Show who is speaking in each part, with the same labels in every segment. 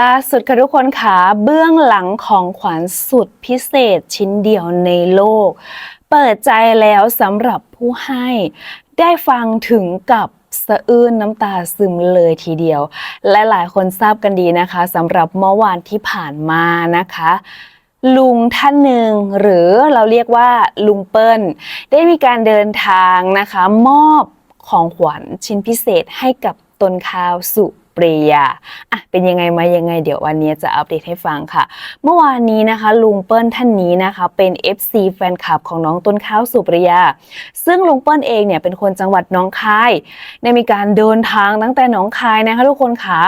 Speaker 1: ล่าสุดค่ะทุกคนค่ะเบื้องหลังของขวัญสุดพิเศษชิ้นเดียวในโลก เปิดใจแล้วสำหรับผู้ให้ ได้ฟังถึงกับสะอื้นน้ำตาซึมเลยทีเดียว และหลายคนทราบกันดีนะคะสำหรับเมื่อวานที่ผ่านมานะคะลุงท่านหนึ่งหรือเราเรียกว่าลุงเปิ้ล ได้มีการเดินทางนะคะ มอบของขวัญชิ้นพิเศษให้กับตนข้าวสุ ปรียาอะเป็นยังไงมายังไงเดี๋ยววันนี้จะอัปเดตให้ฟังค่ะ เมื่อวานนี้นะคะลุงเปิ้ลท่านนี้นะคะเป็น FC แฟนคลับของน้องต้นข้าวสุปรียา ซึ่งลุงเปิ้ลเองเนี่ยเป็นคนจังหวัดน้องคาย ได้มีการเดินทางตั้งแต่หน้องคายนะคะทุกคนค่ะ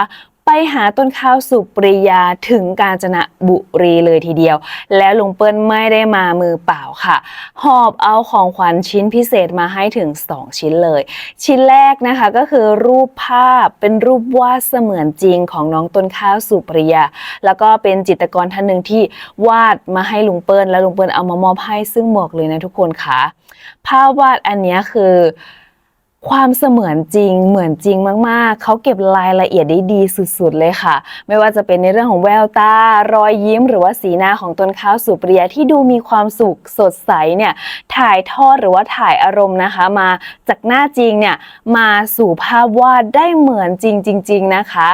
Speaker 1: ไปหาต้นข้าวสุปรียาถึงกาญจนบุรีเลยทีเดียว แล้วลุงเปิ้ลไม่ได้มามือเปล่าค่ะ หอบเอาของขวัญชิ้นพิเศษมาให้ถึง 2 ชิ้นเลย ชิ้นแรกนะคะก็คือรูปภาพเป็นรูปวาดเสมือนจริงของน้องต้นข้าวสุปริยา แล้วก็เป็นจิตรกรท่านหนึ่งที่วาดมาให้ลุงเปิ้ล แล้วลุงเปิ้ลเอามามอบให้ซึ่งบอกเลยนะทุกคนค่ะภาพวาดอันนี้คือ ความเสมือนจริงเหมือนจริงมากๆ เขาเก็บรายละเอียดได้ดีสุดๆเลยค่ะ ไม่ว่าจะเป็นในเรื่องของแววตา รอยยิ้ม หรือว่าสีหน้าของต้นข้าวสุปริยาที่ดูมีความสุขสดใสเนี่ยถ่ายทอดหรือว่าถ่ายอารมณ์นะคะ มาจากหน้าจริงเนี่ยมาสู่ภาพวาดได้เหมือนจริงจริง ๆนะคะ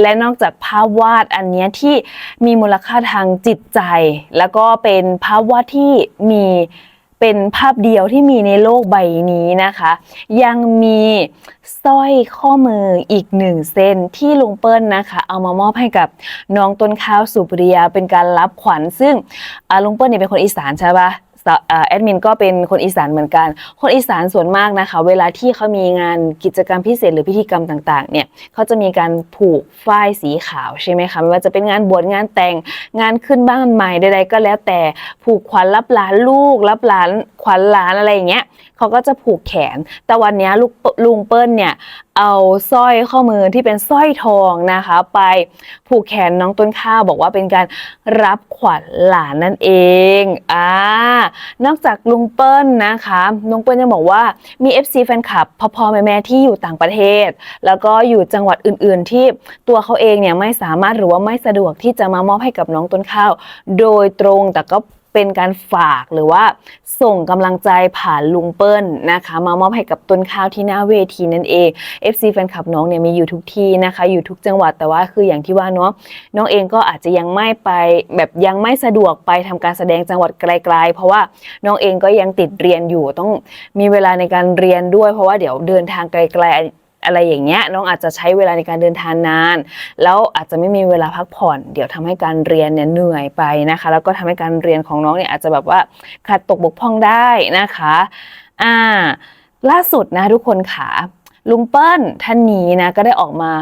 Speaker 1: และนอกจากภาพวาดอันเนี้ยที่มีมูลค่าทางจิตใจ แล้วก็เป็นภาพวาดที่มี เป็นภาพเดียวที่มีในโลกใบนี้นะคะ ยังมีสร้อยข้อมืออีกหนึ่งเส้นที่ลุงเปิ้ลนะคะ เอามามอบให้กับน้องต้นข้าวสุปริยาเป็นการรับขวัญซึ่งลุงเปิ้ลเนี่ยเป็นคนอีสานใช่ปะ แอดมินก็เป็นคนอีสานเหมือนกัน คนอีสานส่วนมากนะคะ เวลาที่เขามีงานกิจกรรมพิเศษหรือพิธีกรรมต่างๆ เนี่ยเขาจะมีการผูกฝ้ายสีขาวใช่ไหมคะไม่ว่าจะเป็นงานบวชงานแต่งงานขึ้นบ้านใหม่ใดๆก็แล้วแต่ผูกขวัญรับหลานลูก รับหลานขวัญหลานอะไรอย่างเงี้ยเขาก็จะผูกแขน แต่วันนี้ลูกลุงเปิ้ลเนี่ยเอาสร้อยข้อมือที่เป็นสร้อยทองนะคะ ไปผูกแขนน้องต้นข้าวบอกว่าเป็นการรับขวัญหลานนั่นเองอ่านอกจากลุงเปิ้ลนะคะลุงเปิ้ลยังบอกว่ามี FC แฟนคลับพ่อๆแม่ๆที่อยู่ต่างประเทศ แล้วก็อยู่จังหวัดอื่นๆ ที่ตัวเขาเองเนี่ยไม่สามารถหรือว่าไม่สะดวกที่จะมามอบให้กับน้องต้นข้าว โดยตรงแต่ก็ เป็นการฝากหรือว่าส่งกำลังใจผ่านลุงเปิ้ลนะคะ มามอบให้กับต้นข้าวที่หน้าเวทีนั่นเอง FC แฟนคลับน้องเนี่ยมีอยู่ทุกที่นะคะ อยู่ทุกจังหวัดแต่ว่าคืออย่างที่ว่าเนาะน้องเองก็อาจจะยังไม่ไปแบบยังไม่สะดวกไปทำการแสดงจังหวัดไกล ๆ เพราะว่าน้องเองก็ยังติดเรียนอยู่ต้องมีเวลาในการเรียนด้วย เพราะว่าเดี๋ยวเดินทางไกลๆ อะไรอย่างเงี้ยน้องอาจจะใช้เวลาในการเดินทางนาน แล้วอาจจะไม่มีเวลาพักผ่อน เดี๋ยวทำให้การเรียนเนี่ยเหนื่อยไปนะคะ แล้วก็ทำให้การเรียนของน้องเนี่ยอาจจะแบบว่าขาดตกบกพร่องได้นะคะอ่าล่าสุดนะทุกคนค่ะลุงเปิ้ลท่านนี้นะก็ได้ออกมา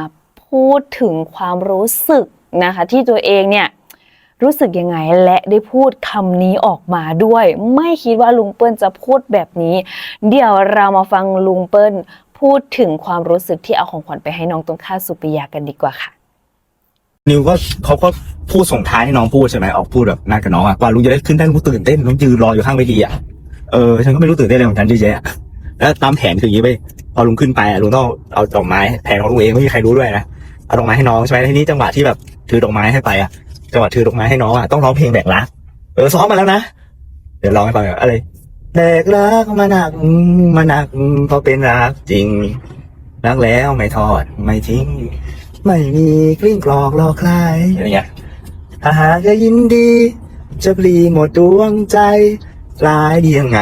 Speaker 1: พูดถึงความรู้สึกนะคะ ที่ตัวเองเนี่ยรู้สึกยังไงและได้พูดคำนี้ออกมาด้วย ไม่คิดว่าลุงเปิ้ลจะพูดแบบนี้ เดี๋ยวเรามาฟังลุงเปิ้ล พูดถึงความรู้สึกที่เอาของขวัญไปให้น้องต้นข้าวสุปิยากันดีกว่าค่ะ
Speaker 2: นิวก็เขาก็พูดส่งท้ายให้น้องพูดใช่ไหมออกพูดแบบนัดกับน้องอะกว่าลุงจะได้ขึ้นได้ลุงตื่นเต้นลุงยืนรออยู่ข้างเวทีอะเออฉันก็ไม่รู้ตื่นเต้นอะไรเหมือนกันเยอะแยะแล้วตามแผนคืออย่างนี้ไปพอลุงขึ้นไปอะลุงต้องเอาดอกไม้แผนของลุงเองไม่มีใครรู้ด้วยนะเอาดอกไม้ให้น้องใช่ไหมทีนี้จังหวะที่แบบถือดอกไม้ให้ไปอะจังหวะถือดอกไม้ให้น้องอะต้องร้องเพลงแบกรักเออซ้อมมาแล้วนะเดี๋ยวร้องให้ฟังอะไร แบกรักมาหนักมาหนักเพราะเป็นรักจริง รักแล้วไม่ทอดไม่ทิ้ง ไม่มีกลิ้งกรอกหลอกใครอะไรเงี้ยถ้าหากจะยินดี จะปลีหมดดวงใจร้ายดียังไง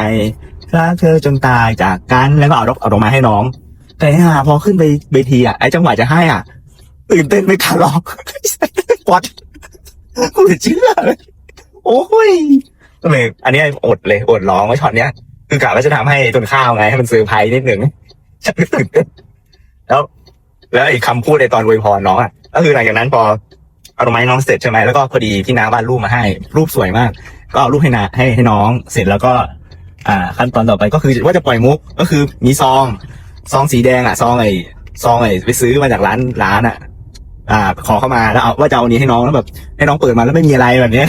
Speaker 2: รักเธอจนตายจากกันแล้วก็เอาดอกเอาดอกไม้ให้น้อง แต่หาพอขึ้นไปเวทีอะไอ้จังหวะจะให้อะตื่นเต้นไม่กล้าร้องปอดกูเหลือเชื่อเลยโอ้ย ก็เลยอันนี้อดเลยอดร้องไว้ช็อตเนี้ยคือกะว่าจะทำให้ต้นข้าวไงให้มันเซอร์ไพรส์นิดหนึ่งตื่นเต้นแล้ว แล้วไอ้คำพูดในตอนอวยพรน้องอะก็คือหลังจากนั้นพอเอาดอกไม้ให้น้องเสร็จใช่ไหมแล้วก็พอดีพี่น้าวาดรูปมาให้ รูปสวยมาก ก็เอารูปให้นาให้ให้น้องเสร็จแล้วก็ อ่า ขั้นตอนต่อไปก็คือว่าจะปล่อยมุกก็คือมีซอง ซองสีแดงอะ ซองไอ้ซองไอ้ไปซื้อมาจากร้านร้านอะ อ่า ขอเข้ามาแล้วเอาว่าจะเอาอันนี้ให้น้องแล้วแบบให้น้องเปิดมาแล้วไม่มีอะไรแบบเนี้ย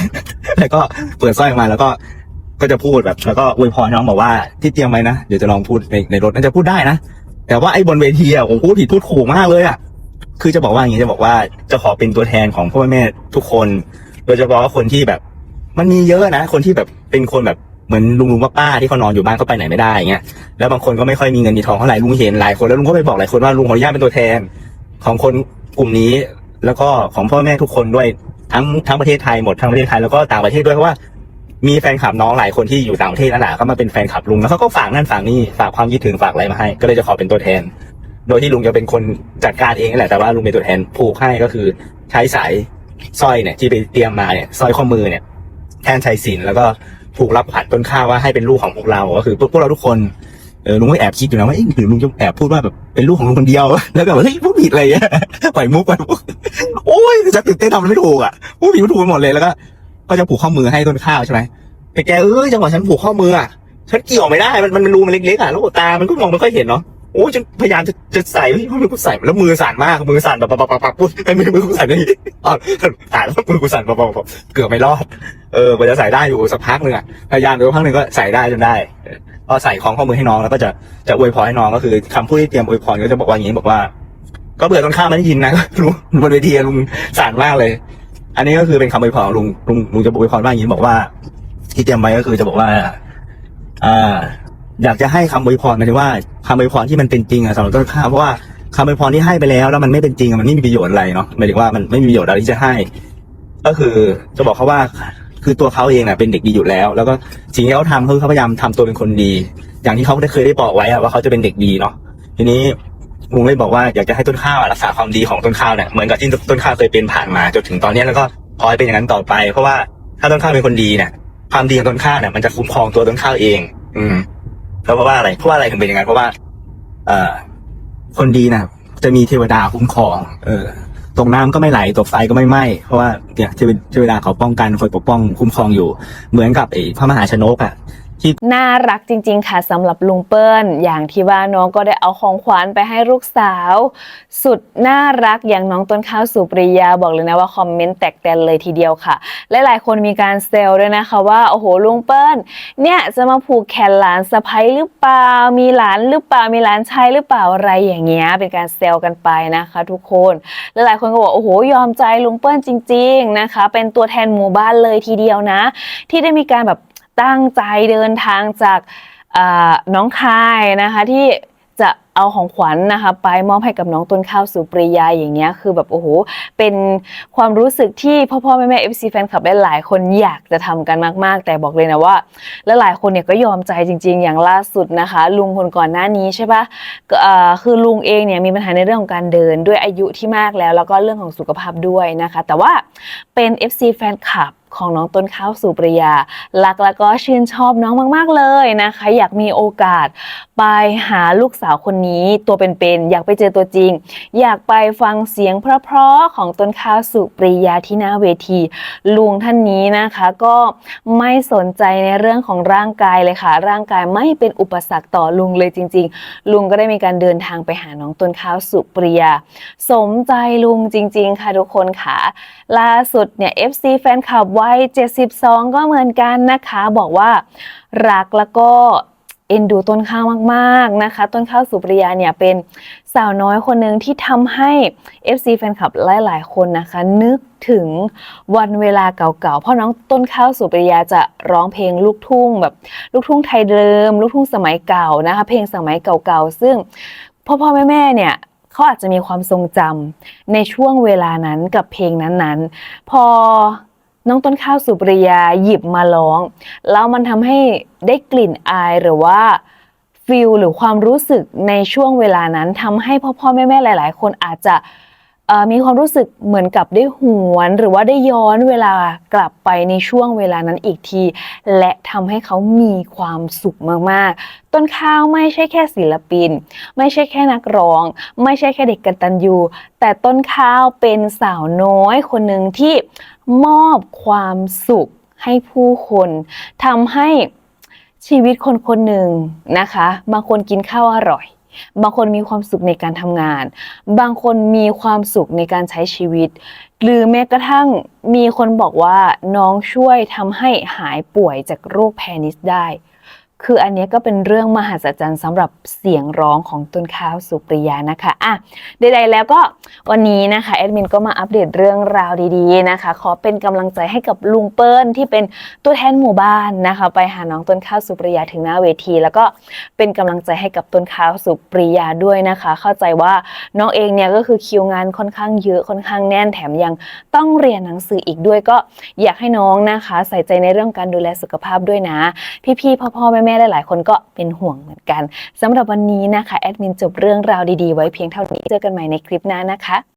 Speaker 2: แล้วก็เปิดสร้อยออกมาแล้วก็ก็จะพูดแบบ แล้วก็อวยพรน้องบอกว่าที่เตรียมไว้นะเดี๋ยวจะลองพูดในในรถน่าจะพูดได้นะแต่ว่าไอ้บนเวทีอะผมพูดผิดพูดขู่มากเลยอะคือจะบอกว่าอย่างนี้จะบอกว่าจะขอเป็นตัวแทนของพ่อแม่ทุกคน โดยเฉพาะคนที่แบบ มันมีเยอะนะ คนที่แบบเป็นคนแบบเหมือนลุงลุงป้าที่เขานอนอยู่บ้านเขาไปไหนไม่ได้อย่างเงี้ยแล้วบางคนก็ไม่ค่อยมีเงินมีทองเท่าไหร่ลุงเห็นหลายคนแล้วลุงก็ไปบอกหลายคนว่าลุงขออนุญาตเป็นตัวแทน ของคน กลุ่มนี้แล้วก็ของพ่อแม่ทุกคนด้วยทั้งทั้งประเทศไทยหมดทั้งประเทศไทยแล้วก็ต่างประเทศด้วยเพราะว่ามีแฟนคลับน้องหลายคนที่อยู่ต่างประเทศนั่นแหละก็มาเป็นแฟนคลับลุงแล้วเขาก็ฝากนั่นฝากนี่ฝากความคิดถึงฝากอะไรมาให้ ก็เลยจะขอเป็นตัวแทน โดยที่ลุงจะเป็นคนจัดการเองนั่นแหละแต่ว่าลุงเป็นตัวแทนผูกให้ก็คือใช้สายสร้อยเนี่ยที่ไปเตรียมมาเนี่ยสร้อยข้อมือเนี่ย แทนชัยศิลแล้วก็ผูกรับขวัญต้นข้าวว่าให้เป็นลูกของพวกเรา ก็คือพวกเราทุกคน เออลุงก็แอบคิดอยู่นะว่าเอ๊ะหรือลุงจะแอบพูดว่าแบบเป็นลูกของลุงคนเดียว แล้วก็แบบเฮ้ยพูดผิดอะไรเงี้ยปล่อยมุกไปมุกโอ้ยจะตื่นเต้นทำไม่ถูกอะพูดผิดถูกไปหมดเลยแล้วก็ก็จะผูกข้อมือให้ต้นข้าวใช่ไหมแต่แกเอ้ยจังหวะฉันผูกข้อมืออะฉันเกี่ยวไม่ได้มันมันรูมันเล็กๆอะแล้วตา มันก็มองไม่ค่อยเห็นเนาะโอ้ยฉันพยายามจะจะใส่ไม่ไม่กูใส่แล้วมือสั่นมากมือสั่นแบบปับปับปับปุ๊บไอ้มือมือกูสั่นนี่อ๋อตายแล้วมือกูสั่นปับปับปับเกือบไม่รอดเออกว่าจะใส่ได้อยู่สักพักหนึ่งอะพยายามอยู่พักหนึ่งก็ใส่ได้จนได้ พอใส่ของข้อมือให้น้องแล้วก็จะจะอวยพรให้น้องก็คือคำพูดที่เตรียมอวยพรก็จะบอกว่าอย่างนี้บอกว่า ก็เบื่อต้นข้าวไม่ได้ยินนะลุงบนเวทีลุงสั่นมากเลย อันนี้ก็คือเป็นคำอวยพรลุงลุงลุงจะอวยพรว่าอย่างนี้บอกว่า ที่เตรียมไว้ก็คือจะบอกว่า อ่า อยากจะให้คำอวยพรหมายถึงว่าคำอวยพรที่มันเป็นจริงอะสำหรับต้นข้าวเพราะว่าคำอวยพรที่ให้ไปแล้ว แล้วมันไม่เป็นจริงอะมันไม่มีประโยชน์อะไรเนาะหมายถึงว่ามันไม่มีประโยชน์อะไรที่จะให้ ก็คือจะบอกเขาว่า คือตัวเขาเองน่ะเป็นเด็กดีอยู่แล้ว แล้วก็สิ่งที่เขาทำคือเขาพยายามทำตัวเป็นคนดี อย่างที่เขาได้เคยได้บอกไว้อะว่าเขาจะเป็นเด็กดีเนาะทีนี้ลุงเลยบอกว่าอยากจะให้ต้นข้าวอะรักษาความดีของต้นข้าวเนี่ยเหมือนกับที่ต้นข้าวเคยเป็นผ่านมาจนถึงตอนเนี้ยแล้วก็ขอให้เป็นอย่างนั้นต่อไป เพราะว่าถ้าต้นข้าวเป็นคนดีเนี่ยความดีของต้นข้าวเนี่ยมันจะคุ้มครองตัวต้นข้าวเอง อืมแล้วเพราะว่าอะไรเพราะว่าอะไรถึงเป็นอย่างนั้นเพราะว่า เอ่อ คนดีนะจะมีเทวดาคุ้มครอง เออ ตกน้ำก็ไม่ไหลตกไฟก็ไม่ไหม้เพราะว่าเนี่ยเทวเทวดาเขาป้องกันคอยปกป้องคุ้มครองอยู่ เหมือนกับไอ้พระมหาชนกอะ
Speaker 1: น่ารักจริง ๆ ค่ะสำหรับลุงเปิ้ล อย่างที่ว่าน้องก็ได้เอาของขวัญไปให้ลูกสาว สุดน่ารักอย่างน้องต้นข้าวสุปริยาบอกเลยนะว่าคอมเมนต์แตกแตนเลยทีเดียวค่ะและหลายคนมีการเซลด้วยนะคะว่าโอ้โหลุงเปิ้ล เนี่ยจะมาผูกแขนหลานสะพ้ยหรือเปล่า มีหลานหรือเปล่ามีหลานชายหรือเปล่าอะไรอย่างเงี้ยเป็นการเซลกันไปนะคะ ทุกคนและหลายคนก็บอกโอ้โหยอมใจลุงเปิ้ลจริง ๆนะคะ เป็นตัวแทนหมู่บ้านเลยทีเดียวนะ ที่ได้มีการแบบ ตั้งใจเดินทางจากน้องคายนะคะที่จะเอาของขวัญนะคะไปมอบให้กับน้องต้นข้าวสุปริยาอย่างเงี้ยคือแบบโอ้โหเป็นความรู้สึกที่พ่อพ่อแม่แม่เอฟซีแฟนคลับหลายคนอยากจะทำกันมาก ๆ แต่บอกเลยนะว่า และหลายคนเนี่ยก็ยอมใจจริง ๆ อย่างล่าสุดนะคะ ลุงคนก่อนหน้านี้ใช่ปะก็อ่าคือลุงเองเนี่ยมีปัญหาในเรื่องของการเดินด้วยอายุที่มากแล้ว แล้วก็เรื่องของสุขภาพด้วยนะคะ แต่ว่าเป็น FC แฟนคลับ ของน้องต้นข้าวสุปริยารักแล้วก็ชื่นชอบน้องมาก ๆ เลยนะคะ อยากมีโอกาสไปหาลูกสาวคนนี้ตัวเป็นๆอยากไปเจอตัวจริง อยากไปฟังเสียงเพราะๆของต้นข้าวสุปริยาที่หน้าเวที ลุงท่านนี้นะคะก็ไม่สนใจในเรื่องของร่างกายเลยค่ะ ร่างกายไม่เป็นอุปสรรคต่อลุงเลยจริง ๆ ลุงก็ได้มีการเดินทางไปหาน้องต้นข้าวสุปริยา สมใจลุงจริง ๆ ค่ะทุกคนค่ะล่าสุดเนี่ย FC แฟนคลับวัย 72 ก็เหมือนกันนะคะ บอกว่ารักแล้วก็เอ็นดูต้นข้าวมากๆนะคะ ต้นข้าวสุปริยาเนี่ยเป็นสาวน้อยคนหนึ่งที่ทำให้ FC แฟนคลับหลายๆคนนะคะ นึกถึงวันเวลาเก่าๆ เพราะน้องต้นข้าวสุปริยาจะร้องเพลงลูกทุ่งแบบลูกทุ่งไทยเดิม ลูกทุ่งสมัยเก่านะคะ เพลงสมัยเก่าๆ ซึ่งพ่อพ่อแม่ๆเนี่ยเขาอาจจะมีความทรงจำในช่วงเวลานั้นกับเพลงนั้นๆ พอ น้องต้นข้าวสุปริยาหยิบมาร้อง แล้วมันทำให้ได้กลิ่นอายหรือว่าฟิลหรือความรู้สึกในช่วงเวลานั้นทำให้พ่อพ่อแม่แม่หลาย ๆ คนอาจจะมีความรู้สึกเหมือนกับได้หวนหรือว่าได้ย้อนเวลากลับไปในช่วงเวลานั้นอีกที และทำให้เขามีความสุขมาก ๆ ต้นข้าวไม่ใช่แค่ศิลปิน ไม่ใช่แค่นักร้อง ไม่ใช่แค่เด็กกตัญญูแต่ต้นข้าวเป็นสาวน้อยคนหนึ่งที่ มอบความสุขให้ผู้คนทำให้ชีวิตคนคนหนึ่งนะคะ บางคนกินข้าวอร่อย บางคนมีความสุขในการทำงาน บางคนมีความสุขในการใช้ชีวิต หรือแม้กระทั่งมีคนบอกว่าน้องช่วยทำให้หายป่วยจากโรคแพนิสได้ คืออันนี้ก็เป็นเรื่องมหัศจรรย์สำหรับเสียงร้องของต้นข้าวสุปริยานะคะอะใดๆแล้วก็วันนี้นะคะแอดมินก็มาอัปเดตเรื่องราวดีๆนะคะ ขอเป็นกำลังใจให้กับลุงเปิ้ลที่เป็นตัวแทนหมู่บ้านนะคะ ไปหาน้องต้นข้าวสุปริยาถึงหน้าเวที แล้วก็เป็นกำลังใจให้กับต้นข้าวสุปริยาด้วยนะคะ เข้าใจว่าน้องเองเนี่ยก็คือคิวงานค่อนข้างเยอะค่อนข้างแน่นแถมยังต้องเรียนหนังสืออีกด้วยก็อยากให้น้องนะคะ ใส่ใจในเรื่องการดูแลสุขภาพด้วยนะ พี่ๆพ่อๆแม่ๆหลายๆคนก็เป็นห่วงเหมือนกันสำหรับวันนี้นะคะแอดมินจบเรื่องราวดีๆ ไว้เพียงเท่านี้เจอกันใหม่ในคลิปหน้านะคะ